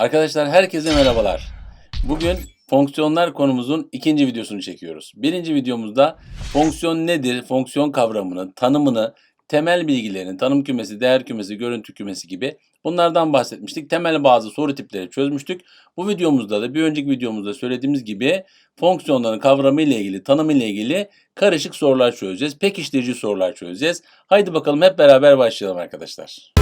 Arkadaşlar herkese merhabalar. Bugün fonksiyonlar konumuzun ikinci videosunu çekiyoruz. Birinci videomuzda fonksiyon nedir, fonksiyon kavramını, tanımını, temel bilgilerini, tanım kümesi, değer kümesi, görüntü kümesi gibi bunlardan bahsetmiştik. Temel bazı soru tipleri çözmüştük. Bu videomuzda da bir önceki videomuzda söylediğimiz gibi fonksiyonların kavramı ile ilgili, tanımı ile ilgili karışık sorular çözeceğiz. Pekiştirici sorular çözeceğiz. Haydi bakalım hep beraber başlayalım arkadaşlar.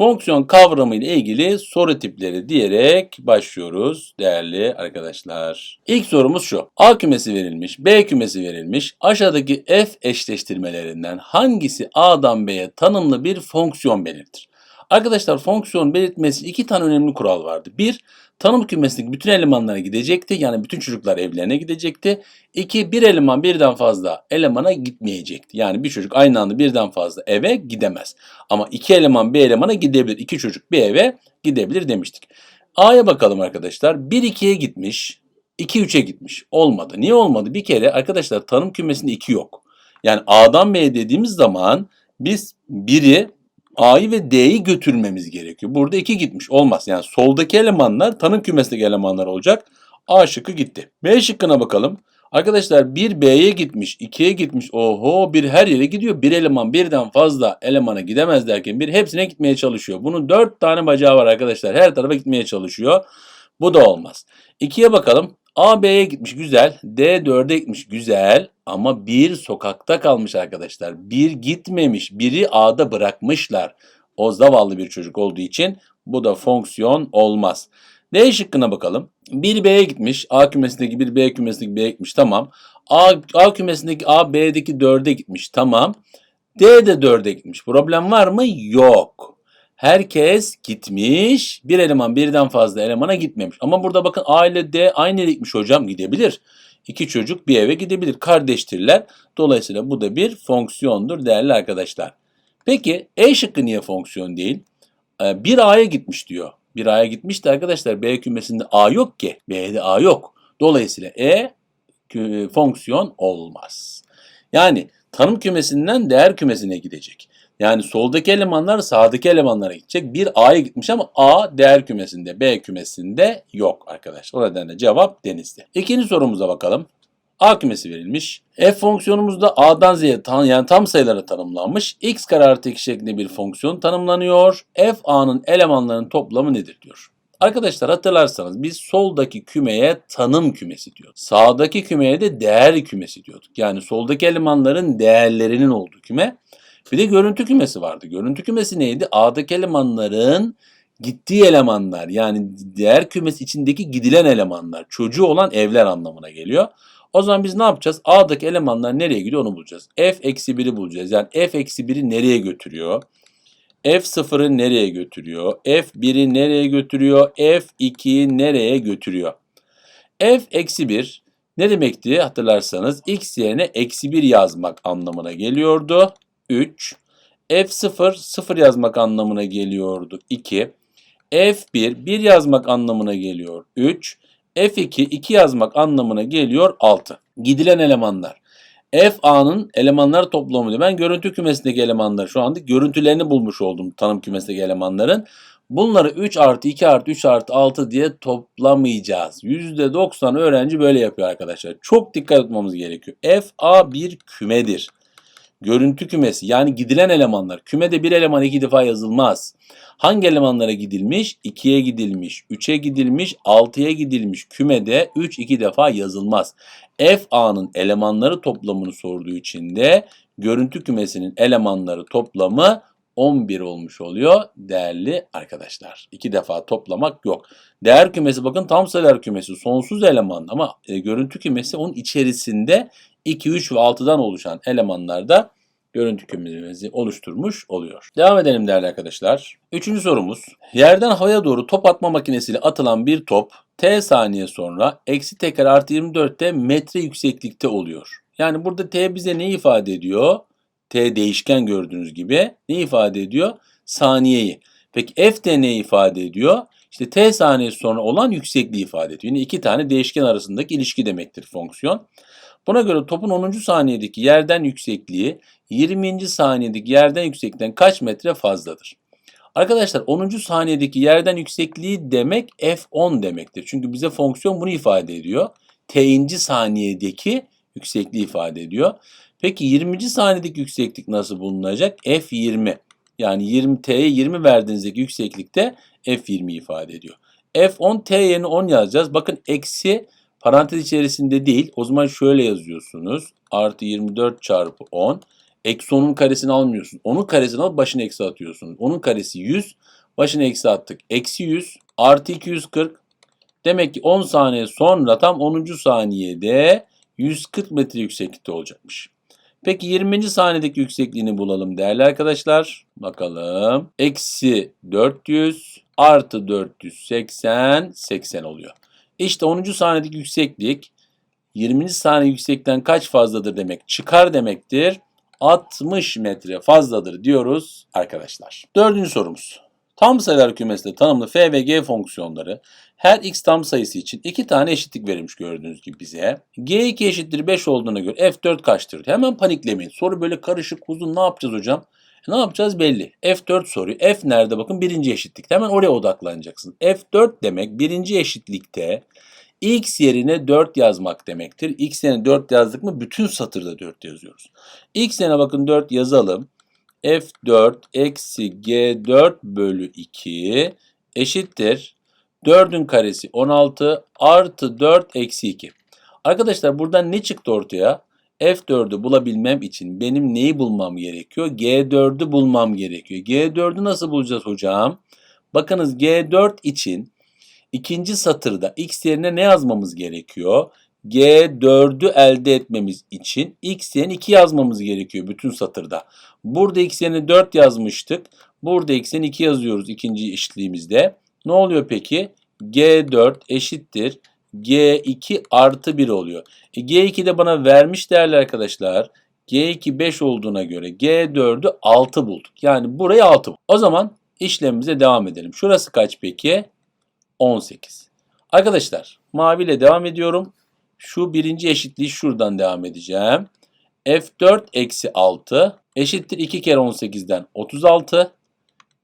Fonksiyon kavramı ile ilgili soru tipleri diyerek başlıyoruz değerli arkadaşlar. İlk sorumuz şu. A kümesi verilmiş, B kümesi verilmiş. Aşağıdaki f eşleştirmelerinden hangisi A'dan B'ye tanımlı bir fonksiyon belirtir? Arkadaşlar fonksiyon belirtmesi iki tane önemli kural vardı. Bir, tanım kümesindeki bütün elemanlara gidecekti. Yani bütün çocuklar evlerine gidecekti. İki, bir eleman birden fazla elemana gitmeyecekti. Yani bir çocuk aynı anda birden fazla eve gidemez. Ama iki eleman bir elemana gidebilir. İki çocuk bir eve gidebilir demiştik. A'ya bakalım arkadaşlar. 1 2'ye gitmiş. 2 3'e gitmiş. Olmadı. Niye olmadı? Bir kere arkadaşlar tanım kümesinde 2 yok. Yani A'dan B'ye dediğimiz zaman biz biri A'yı ve D'yi götürmemiz gerekiyor. Burada 2 gitmiş. Olmaz. Yani soldaki elemanlar tanım kümesindeki elemanlar olacak. A şıkkı gitti. B şıkkına bakalım. Arkadaşlar 1 B'ye gitmiş, 2'ye gitmiş. Oho bir her yere gidiyor. Bir eleman birden fazla elemana gidemez derken bir hepsine gitmeye çalışıyor. Bunun 4 tane bacağı var arkadaşlar. Her tarafa gitmeye çalışıyor. Bu da olmaz. 2'ye bakalım. A B'ye gitmiş güzel. D 4'e gitmiş güzel. Ama bir sokakta kalmış arkadaşlar. Bir gitmemiş. Biri A'da bırakmışlar. O zavallı bir çocuk olduğu için bu da fonksiyon olmaz. D şıkkına bakalım. Bir B'ye gitmiş. A kümesindeki bir B kümesindeki B'ye gitmiş. Tamam. A, A kümesindeki A B'deki 4'e gitmiş. Tamam. D de 4'e gitmiş. Problem var mı? Yok. Herkes gitmiş. Bir eleman birden fazla elemana gitmemiş. Ama burada bakın A ile aynı yere gitmiş hocam. Gidebilir. İki çocuk bir eve gidebilir. Kardeştirler. Dolayısıyla bu da bir fonksiyondur değerli arkadaşlar. Peki E şıkkı niye fonksiyon değil? Ee, Bir A'ya gitmiş diyor. Bir A'ya gitmiş de arkadaşlar B kümesinde A yok ki. B'de A yok. Dolayısıyla E fonksiyon olmaz. Yani tanım kümesinden değer kümesine gidecek. Yani soldaki elemanlar sağdaki elemanlara gidecek. Bir A'ya gitmiş ama A değer kümesinde, B kümesinde yok arkadaşlar. O nedenle cevap denizde. İkinci sorumuza bakalım. A kümesi verilmiş. F fonksiyonumuzda A'dan Z'ye tan yani tam sayılara tanımlanmış. X kare artı 2 şeklinde bir fonksiyon tanımlanıyor. F A'nın elemanlarının toplamı nedir diyor. Arkadaşlar hatırlarsanız biz soldaki kümeye tanım kümesi diyorduk. Sağdaki kümeye de değer kümesi diyorduk. Yani soldaki elemanların değerlerinin olduğu küme. Bir de görüntü kümesi vardı. Görüntü kümesi neydi? A'daki elemanların gittiği elemanlar yani değer kümesi içindeki gidilen elemanlar, çocuğu olan evler anlamına geliyor. O zaman biz ne yapacağız? A'daki elemanlar nereye gidiyor onu bulacağız. F eksi 1'i bulacağız. Yani F eksi 1'i nereye götürüyor? F0'ı nereye götürüyor? F1'i nereye götürüyor? F2'yi nereye götürüyor? F eksi 1 ne demekti hatırlarsanız x yerine eksi 1 yazmak anlamına geliyordu. 3. F0 0 yazmak anlamına geliyordu. 2. F1 1 yazmak anlamına geliyor. 3. F2 2 yazmak anlamına geliyor. 6. Gidilen elemanlar. F A'nın elemanlar toplamı. Ben görüntü kümesindeki elemanlar şu anda görüntülerini bulmuş oldum tanım kümesindeki elemanların. Bunları 3 artı 2 artı 3 artı 6 diye toplamayacağız. %90 öğrenci böyle yapıyor arkadaşlar. Çok dikkat etmemiz gerekiyor. F A bir kümedir. Görüntü kümesi yani gidilen elemanlar. Kümede bir eleman iki defa yazılmaz. Hangi elemanlara gidilmiş? 2'ye gidilmiş, 3'e gidilmiş, 6'ya gidilmiş. Kümede 3 iki defa yazılmaz. F A'nın elemanları toplamını sorduğu için de görüntü kümesinin elemanları toplamı 11 olmuş oluyor değerli arkadaşlar. İki defa toplamak yok. Değer kümesi bakın tam sayılar kümesi sonsuz eleman ama e, görüntü kümesi onun içerisinde 2, 3 ve 6'dan oluşan elemanlarda görüntü kümesi oluşturmuş oluyor. Devam edelim değerli arkadaşlar. Üçüncü sorumuz. Yerden havaya doğru top atma makinesiyle atılan bir top t saniye sonra eksi t kare artı 24'te metre yükseklikte oluyor. Yani burada t bize ne ifade ediyor? T değişken gördüğünüz gibi ne ifade ediyor? Saniyeyi. Peki f de ne ifade ediyor? İşte t saniyesi sonra olan yüksekliği ifade ediyor. Yine iki tane değişken arasındaki ilişki demektir fonksiyon. Buna göre topun 10. saniyedeki yerden yüksekliği 20. saniyedeki yerden yükseklikten kaç metre fazladır? Arkadaşlar 10. saniyedeki yerden yüksekliği demek F10 demektir. Çünkü bize fonksiyon bunu ifade ediyor. T'inci saniyedeki yüksekliği ifade ediyor. Peki 20. saniyedeki yükseklik nasıl bulunacak? F20. Yani 20 T'ye 20 verdiğinizdeki yükseklikte F20 ifade ediyor. F10 T yerine 10 yazacağız. Bakın eksi parantez içerisinde değil. O zaman şöyle yazıyorsunuz. Artı 24 çarpı 10. Eksi 10'un karesini almıyorsun. 10'un karesini alıp başına eksi atıyorsun. 10'un karesi 100. Başına eksi attık. Eksi 100 artı 240. Demek ki 10 saniye sonra tam 10. saniyede 140 metre yükseklikte olacakmış. Peki 20. saniyedeki yüksekliğini bulalım değerli arkadaşlar. Bakalım. Eksi 400 artı 480 80 oluyor. İşte 10. saniyedeki yükseklik 20. saniye yükseklikten kaç fazladır demek çıkar demektir. 60 metre fazladır diyoruz arkadaşlar. Dördüncü sorumuz. Tam sayılar kümesinde tanımlı f ve g fonksiyonları her x tam sayısı için iki tane eşitlik verilmiş gördüğünüz gibi bize. g2 eşittir 5 olduğuna göre f4 kaçtır? Hemen paniklemeyin. Soru böyle karışık uzun ne yapacağız hocam? E, ne yapacağız belli. F4 soruyu. F nerede bakın birinci eşitlikte. Hemen oraya odaklanacaksın. F4 demek birinci eşitlikte x yerine 4 yazmak demektir. x yerine 4 yazdık mı bütün satırda 4 yazıyoruz. x yerine bakın 4 yazalım. F4 eksi G4 bölü 2 eşittir. 4'ün karesi 16 artı 4 eksi 2. Arkadaşlar buradan ne çıktı ortaya? F4'ü bulabilmem için benim neyi bulmam gerekiyor? G4'ü bulmam gerekiyor. G4'ü nasıl bulacağız hocam? Bakınız G4 için ikinci satırda x yerine ne yazmamız gerekiyor? G4'ü elde etmemiz için x yerine 2 yazmamız gerekiyor bütün satırda. Burada x yerine 4 yazmıştık. Burada x yerine 2 yazıyoruz ikinci eşitliğimizde. Ne oluyor peki? G4 eşittir. G2 artı 1 oluyor. E, G2 de bana vermiş değerli arkadaşlar. G2 5 olduğuna göre G4'ü 6 bulduk. Yani burayı 6 bulduk. O zaman işlemimize devam edelim. Şurası kaç peki? 18. Arkadaşlar maviyle devam ediyorum. Şu birinci eşitliği şuradan devam edeceğim. F4 eksi 6 eşittir 2 kere 18'den 36.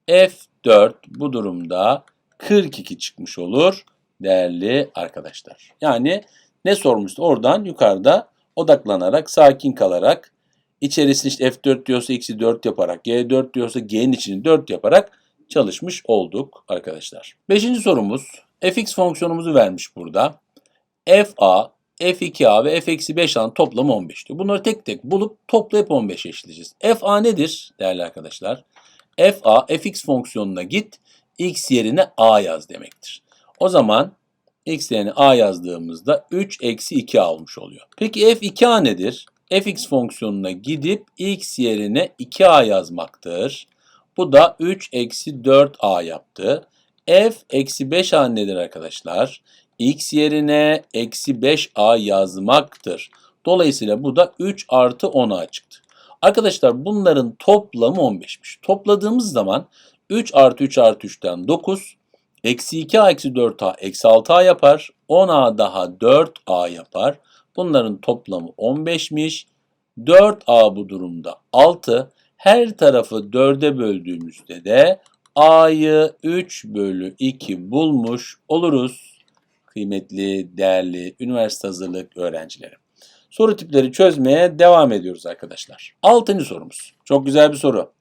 F4 bu durumda 42 çıkmış olur değerli arkadaşlar. Yani ne sormuştu? Oradan yukarıda odaklanarak, sakin kalarak, içerisinde işte F4 diyorsa x'i 4 yaparak, G4 diyorsa G'nin içini 4 yaparak çalışmış olduk arkadaşlar. Beşinci sorumuz fx fonksiyonumuzu vermiş burada. fa, f2a ve f-5a'nın toplamı 15 diyor. Bunları tek tek bulup toplayıp 15 eşitleyeceğiz. fa nedir değerli arkadaşlar? fa, fx fonksiyonuna git, x yerine a yaz demektir. O zaman x yerine a yazdığımızda 3 eksi 2 almış oluyor. Peki f2a nedir? fx fonksiyonuna gidip x yerine 2a yazmaktır. Bu da 3 eksi 4a yaptı. f eksi 5a nedir arkadaşlar? X yerine eksi 5a yazmaktır. Dolayısıyla bu da 3 artı 10a çıktı. Arkadaşlar bunların toplamı 15'miş. Topladığımız zaman 3 artı 3 artı 3'ten 9, eksi 2a eksi 4a eksi 6a yapar. 10a daha 4a yapar. Bunların toplamı 15'miş. 4a bu durumda 6. Her tarafı 4'e böldüğümüzde de a'yı 3 bölü 2 bulmuş oluruz. Kıymetli, değerli üniversite hazırlık öğrencileri. Soru tipleri çözmeye devam ediyoruz arkadaşlar. Altıncı sorumuz. Çok güzel bir soru.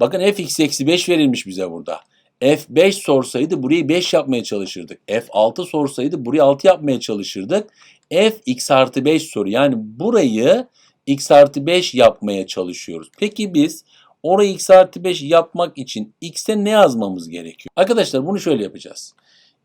Bakın fx eksi 5 verilmiş bize burada. F5 sorsaydı burayı 5 yapmaya çalışırdık. F6 sorsaydı burayı 6 yapmaya çalışırdık. F x artı 5 soru. Yani burayı x artı 5 yapmaya çalışıyoruz. Peki biz orayı x artı 5 yapmak için x'e ne yazmamız gerekiyor? Arkadaşlar bunu şöyle yapacağız.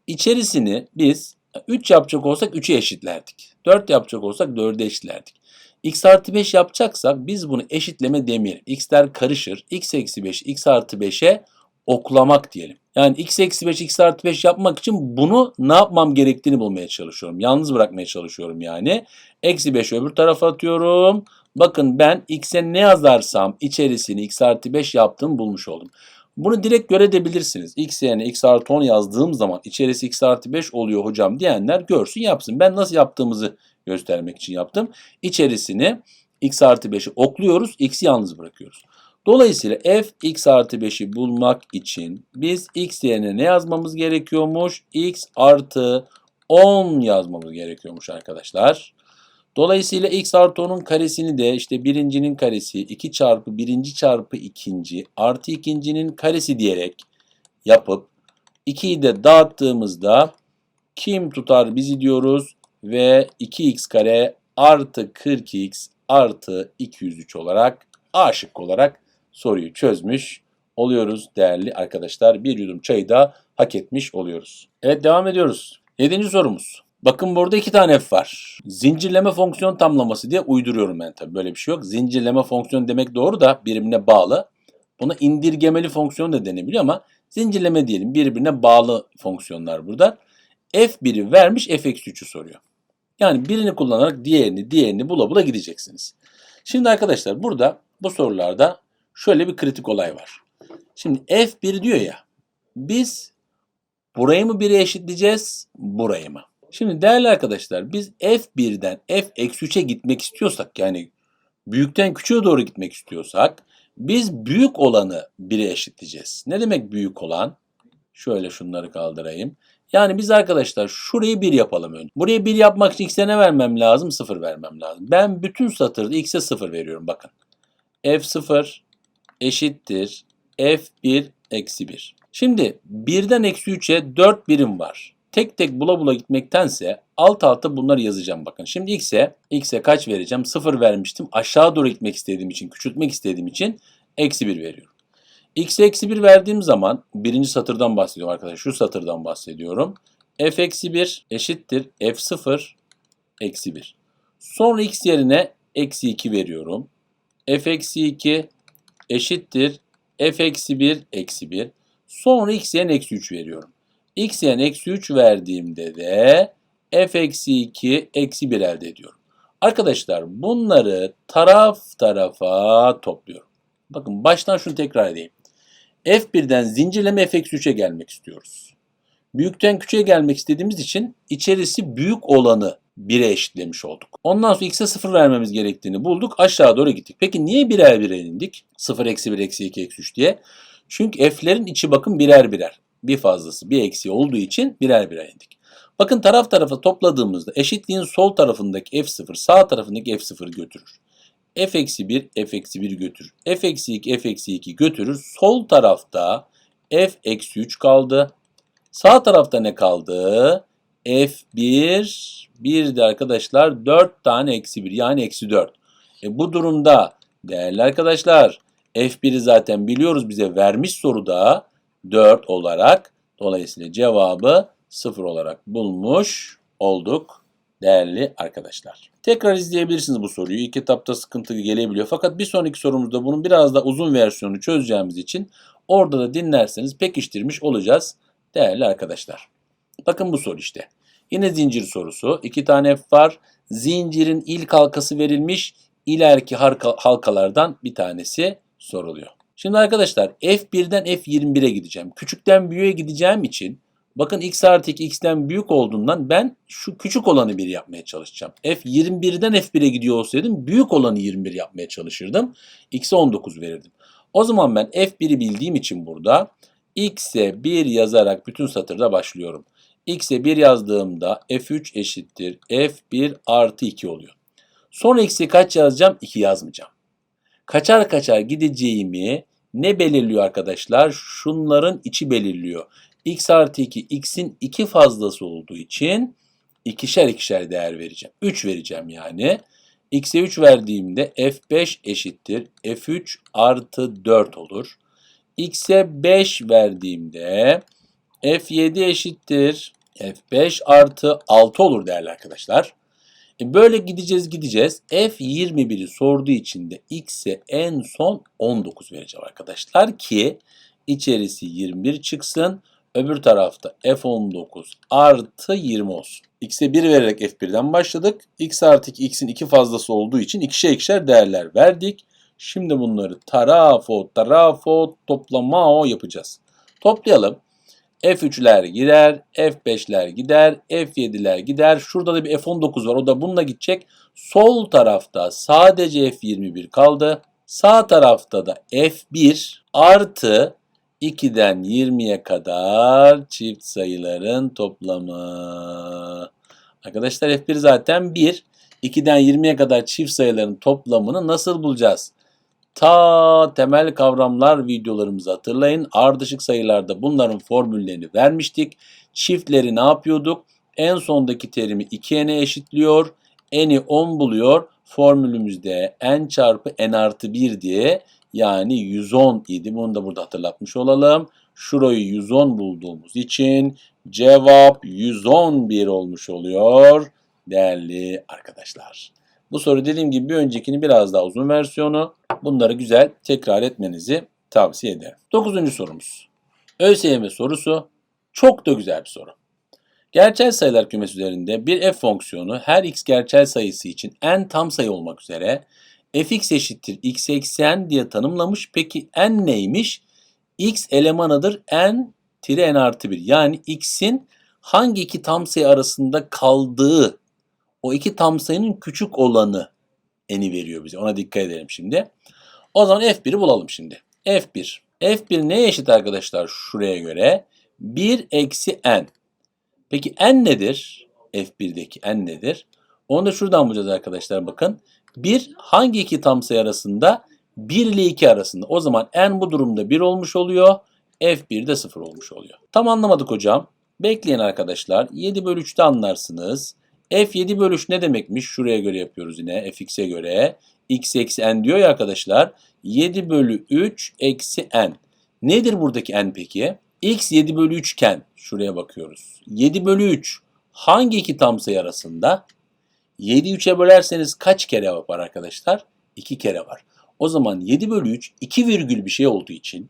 İçerisini biz 3 yapacak olsak 3'e eşitlerdik. 4 yapacak olsak 4'e eşitlerdik. x artı 5 yapacaksak biz bunu eşitleme demeyelim. x'ler karışır. x eksi 5, x artı 5'e oklamak diyelim. Yani x eksi 5, x artı 5 yapmak için bunu ne yapmam gerektiğini bulmaya çalışıyorum. Yalnız bırakmaya çalışıyorum yani. Eksi 5 öbür tarafa atıyorum. Bakın ben x'e ne yazarsam içerisini x artı 5 yaptığımı bulmuş oldum. Bunu direkt görebilirsiniz. X yerine X artı 10 yazdığım zaman içerisi X artı 5 oluyor hocam diyenler görsün yapsın. Ben nasıl yaptığımızı göstermek için yaptım. İçerisini X artı 5'i okluyoruz. X'i yalnız bırakıyoruz. Dolayısıyla f x artı 5'i bulmak için biz x yerine ne yazmamız gerekiyormuş? x artı 10 yazmamız gerekiyormuş arkadaşlar. Dolayısıyla x artı 10'un karesini de işte birincinin karesi 2 çarpı birinci çarpı ikinci artı ikincinin karesi diyerek yapıp 2'yi de dağıttığımızda kim tutar bizi diyoruz ve 2x kare artı 40x artı 203 olarak A şıkkı olarak soruyu çözmüş oluyoruz değerli arkadaşlar. Bir yudum çayı da hak etmiş oluyoruz. Evet devam ediyoruz. Yedinci sorumuz. Bakın burada iki tane f var. Zincirleme fonksiyon tamlaması diye uyduruyorum ben tabii. Böyle bir şey yok. Zincirleme fonksiyon demek doğru da birbirine bağlı. Buna indirgemeli fonksiyon da denebiliyor ama zincirleme diyelim. Birbirine bağlı fonksiyonlar burada. f1'i vermiş f-3'ü soruyor. Yani birini kullanarak diğerini diğerini bula bula gideceksiniz. Şimdi arkadaşlar burada bu sorularda şöyle bir kritik olay var. Şimdi f1 diyor ya biz burayı mı 1'e eşitleyeceğiz burayı mı? Şimdi değerli arkadaşlar biz f1'den f-3'e gitmek istiyorsak yani büyükten küçüğe doğru gitmek istiyorsak biz büyük olanı 1'e eşitleyeceğiz. Ne demek büyük olan? Şöyle şunları kaldırayım. Yani biz arkadaşlar şurayı 1 yapalım önce. Buraya 1 yapmak için x'e ne vermem lazım? 0 vermem lazım. Ben bütün satırda x'e 0 veriyorum bakın. f0 eşittir f1 eksi 1. Şimdi 1'den eksi 3'e 4 birim var. Tek tek bula bula gitmektense alt alta bunları yazacağım bakın. Şimdi x'e x'e kaç vereceğim? 0 vermiştim. Aşağı doğru gitmek istediğim için, küçültmek istediğim için eksi 1 veriyorum. x'e eksi 1 verdiğim zaman birinci satırdan bahsediyorum arkadaşlar. Şu satırdan bahsediyorum. f eksi 1 eşittir f0 eksi 1. Sonra x yerine eksi 2 veriyorum. f eksi 2 eşittir f eksi 1 eksi 1. Sonra x yerine eksi 3 veriyorum. X yerine eksi 3 verdiğimde de f eksi 2 eksi 1 elde ediyorum. Arkadaşlar bunları taraf tarafa topluyorum. Bakın baştan şunu tekrar edeyim. F1'den zincirleme f eksi 3'e gelmek istiyoruz. Büyükten küçüğe gelmek istediğimiz için içerisi büyük olanı 1'e eşitlemiş olduk. Ondan sonra x'e 0 vermemiz gerektiğini bulduk. Aşağı doğru gittik. Peki niye birer birer indik? 0 eksi 1 eksi 2 eksi 3 diye. Çünkü f'lerin içi bakın birer birer. Bir fazlası bir eksi olduğu için birer birer indik. Bakın taraf tarafa topladığımızda eşitliğin sol tarafındaki f0 sağ tarafındaki f0 götürür. f eksi 1 f eksi 1 götürür. f eksi 2 f eksi 2 götürür. Sol tarafta f eksi 3 kaldı. Sağ tarafta ne kaldı? f1 bir de arkadaşlar 4 tane eksi 1 yani eksi 4. E bu durumda değerli arkadaşlar f1'i zaten biliyoruz bize vermiş soruda 4 olarak. Dolayısıyla cevabı 0 olarak bulmuş olduk değerli arkadaşlar. Tekrar izleyebilirsiniz bu soruyu. İlk etapta sıkıntı gelebiliyor. Fakat bir sonraki sorumuzda bunun biraz da uzun versiyonu çözeceğimiz için orada da dinlerseniz pekiştirmiş olacağız değerli arkadaşlar. Bakın bu soru işte. Yine zincir sorusu. İki tane F var. Zincirin ilk halkası verilmiş. İleriki halkalardan bir tanesi soruluyor. Şimdi arkadaşlar F1'den F21'e gideceğim. Küçükten büyüğe gideceğim için bakın x artı 2 x'ten büyük olduğundan ben şu küçük olanı 1 yapmaya çalışacağım. F21'den F1'e gidiyor olsaydım büyük olanı 21 yapmaya çalışırdım. X'e 19 verirdim. O zaman ben F1'i bildiğim için burada x'e 1 yazarak bütün satırda başlıyorum. x'e 1 yazdığımda f3 eşittir f1 artı 2 oluyor. Sonra x'e kaç yazacağım? 2 yazmayacağım. Kaçar kaçar gideceğimi ne belirliyor arkadaşlar? Şunların içi belirliyor. x artı 2 x'in 2 fazlası olduğu için ikişer ikişer değer vereceğim. 3 vereceğim yani. x'e 3 verdiğimde f5 eşittir f3 artı 4 olur x'e 5 verdiğimde f7 eşittir f5 artı 6 olur değerli arkadaşlar. E böyle gideceğiz gideceğiz. F21'i sorduğu için de x'e en son 19 vereceğim arkadaşlar ki içerisi 21 çıksın. Öbür tarafta f19 artı 20 olsun. x'e 1 vererek f1'den başladık. x artı 2 x'in 2 fazlası olduğu için ikişer ikişer değerler verdik. Şimdi bunları tarafo tarafo toplama o yapacağız. Toplayalım. F3'ler gider, F5'ler gider, F7'ler gider. Şurada da bir F19 var. O da bununla gidecek. Sol tarafta sadece F21 kaldı. Sağ tarafta da F1 artı 2'den 20'ye kadar çift sayıların toplamı. Arkadaşlar F1 zaten 1. 2'den 20'ye kadar çift sayıların toplamını nasıl bulacağız? Ta temel kavramlar videolarımızı hatırlayın. Ardışık sayılarda bunların formüllerini vermiştik. Çiftleri ne yapıyorduk? En sondaki terimi 2n'e eşitliyor. N'i 10 buluyor. Formülümüzde n çarpı n artı 1 diye yani 110 idi. Bunu da burada hatırlatmış olalım. Şurayı 110 bulduğumuz için cevap 111 olmuş oluyor değerli arkadaşlar. Bu soru dediğim gibi bir öncekini biraz daha uzun versiyonu. Bunları güzel tekrar etmenizi tavsiye ederim. Dokuzuncu sorumuz. ÖSYM sorusu çok da güzel bir soru. Gerçel sayılar kümesi üzerinde bir f fonksiyonu her x gerçel sayısı için n tam sayı olmak üzere fx eşittir x eksi n diye tanımlamış. Peki n neymiş? x elemanıdır n tire n artı 1. Yani x'in hangi iki tam sayı arasında kaldığı o iki tam sayının küçük olanı n'i veriyor bize. Ona dikkat edelim şimdi. O zaman f1'i bulalım şimdi. f1. f1 neye eşit arkadaşlar şuraya göre? 1 eksi n. Peki n nedir? f1'deki n nedir? Onu da şuradan bulacağız arkadaşlar bakın. 1 hangi iki tam sayı arasında? 1 ile 2 arasında. O zaman n bu durumda 1 olmuş oluyor. f1 de 0 olmuş oluyor. Tam anlamadık hocam. Bekleyin arkadaşlar. 7 bölü 3'te anlarsınız. F7 bölü 3 ne demekmiş? Şuraya göre yapıyoruz yine. Fx'e göre. X eksi n diyor ya arkadaşlar. 7 bölü 3 eksi n. Nedir buradaki n peki? X 7 bölü 3 iken şuraya bakıyoruz. 7 bölü 3 hangi iki tam sayı arasında? 7'yi 3'e bölerseniz kaç kere var arkadaşlar? 2 kere var. O zaman 7 bölü 3 2 virgül bir şey olduğu için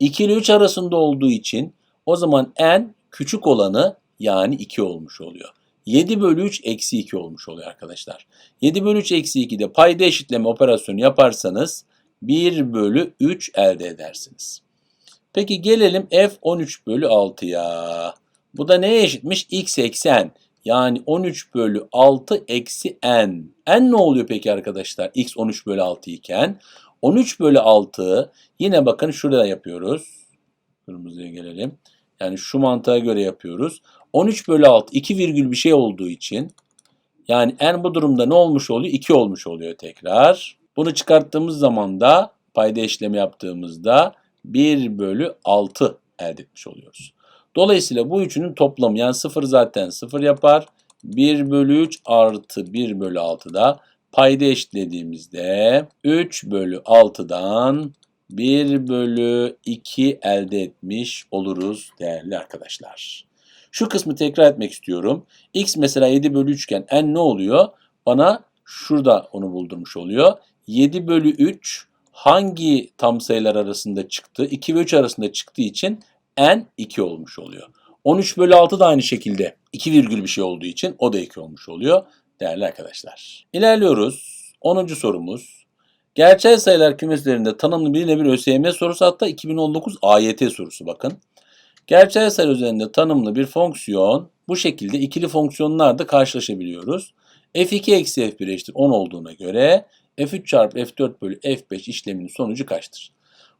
2 ile 3 arasında olduğu için o zaman n küçük olanı yani 2 olmuş oluyor. 7 bölü 3 eksi 2 olmuş oluyor arkadaşlar. 7 bölü 3 eksi 2'de payda eşitleme operasyonu yaparsanız 1 bölü 3 elde edersiniz. Peki gelelim f 13 bölü 6'ya. Bu da neye eşitmiş? x eksi n. Yani 13 bölü 6 eksi n. n ne oluyor peki arkadaşlar? x 13 bölü 6 iken. 13 bölü 6 yine bakın şurada yapıyoruz. Kırmızıya gelelim. Yani şu mantığa göre yapıyoruz. 13 bölü 6 2 virgül bir şey olduğu için yani n bu durumda ne olmuş oluyor? 2 olmuş oluyor tekrar. Bunu çıkarttığımız zaman da payda işlemi yaptığımızda 1 bölü 6 elde etmiş oluyoruz. Dolayısıyla bu üçünün toplamı yani 0 zaten 0 yapar. 1 bölü 3 artı 1 bölü 6 da payda eşitlediğimizde 3 bölü 6'dan 1 bölü 2 elde etmiş oluruz değerli arkadaşlar. Şu kısmı tekrar etmek istiyorum. X mesela 7 bölü 3 iken n ne oluyor? Bana şurada onu buldurmuş oluyor. 7 bölü 3 hangi tam sayılar arasında çıktı? 2 ve 3 arasında çıktığı için n 2 olmuş oluyor. 13 bölü 6 da aynı şekilde 2 virgül bir şey olduğu için o da 2 olmuş oluyor değerli arkadaşlar. İlerliyoruz. 10. sorumuz. Gerçel sayılar kümeslerinde tanımlı bir ÖSYM sorusu hatta 2019 AYT sorusu bakın. Gerçel sayı üzerinde tanımlı bir fonksiyon bu şekilde ikili fonksiyonlarda karşılaşabiliyoruz. f2 eksi f1 eşittir 10 olduğuna göre f3 çarpı f4 bölü f5 işleminin sonucu kaçtır?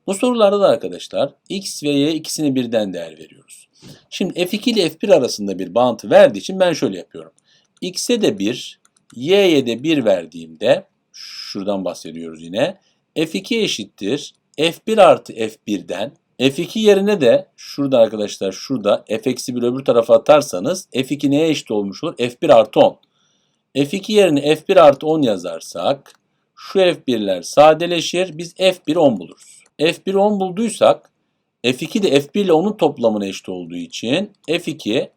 Bu sorularda da arkadaşlar x ve y ikisini birden değer veriyoruz. Şimdi f2 ile f1 arasında bir bağıntı verdiği için ben şöyle yapıyorum. x'e de 1, y'ye de 1 verdiğimde şuradan bahsediyoruz yine. f2 eşittir f1 artı f1'den F2 yerine de şurada arkadaşlar şurada f eksi 1 öbür tarafa atarsanız F2 neye eşit olmuş olur? F1 artı 10. F2 yerine F1 artı 10 yazarsak şu F1'ler sadeleşir. Biz F1 10 buluruz. F1 10 bulduysak F2 de F1 ile onun toplamına eşit olduğu için F2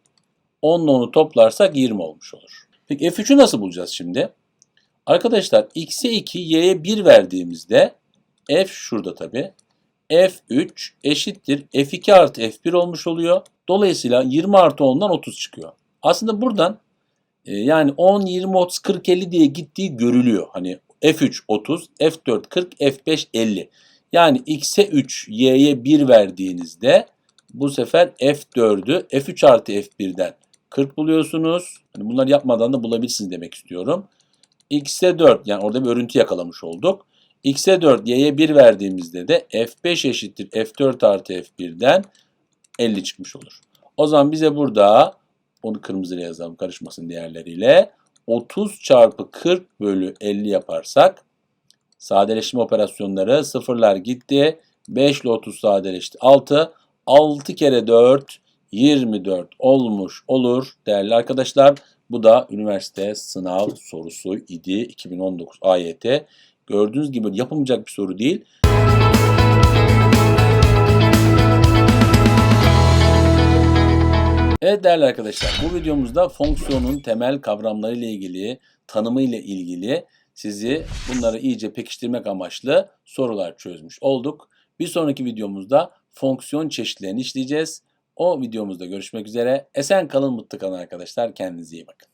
10 ile onu toplarsak 20 olmuş olur. Peki F3'ü nasıl bulacağız şimdi? Arkadaşlar X'e 2, Y'ye 1 verdiğimizde F şurada tabi. F3 eşittir F2 artı F1 olmuş oluyor. Dolayısıyla 20 artı 10'dan 30 çıkıyor. Aslında buradan e, yani 10, 20, 30, 40, 50 diye gittiği görülüyor. Hani F3 30, F4 40, F5 50. Yani x'e 3, y'ye 1 verdiğinizde bu sefer F4'ü F3 artı F1'den 40 buluyorsunuz. Hani bunları yapmadan da bulabilirsiniz demek istiyorum. X'e 4 yani orada bir örüntü yakalamış olduk. X'e 4, Y'ye 1 verdiğimizde de F5 eşittir F4 artı F1'den 50 çıkmış olur. O zaman bize burada onu kırmızıyla yazalım karışmasın diğerleriyle. 30 çarpı 40 bölü 50 yaparsak sadeleşme operasyonları sıfırlar gitti. 5 ile 30 sadeleşti. 6. 6 kere 4 24 olmuş olur değerli arkadaşlar. Bu da üniversite sınav sorusu idi 2019 AYT. Gördüğünüz gibi yapılmayacak bir soru değil. Evet değerli arkadaşlar bu videomuzda fonksiyonun temel kavramları ile ilgili, tanımı ile ilgili sizi bunları iyice pekiştirmek amaçlı sorular çözmüş olduk. Bir sonraki videomuzda fonksiyon çeşitlerini işleyeceğiz. O videomuzda görüşmek üzere. Esen kalın mutlu kalın arkadaşlar. Kendinize iyi bakın.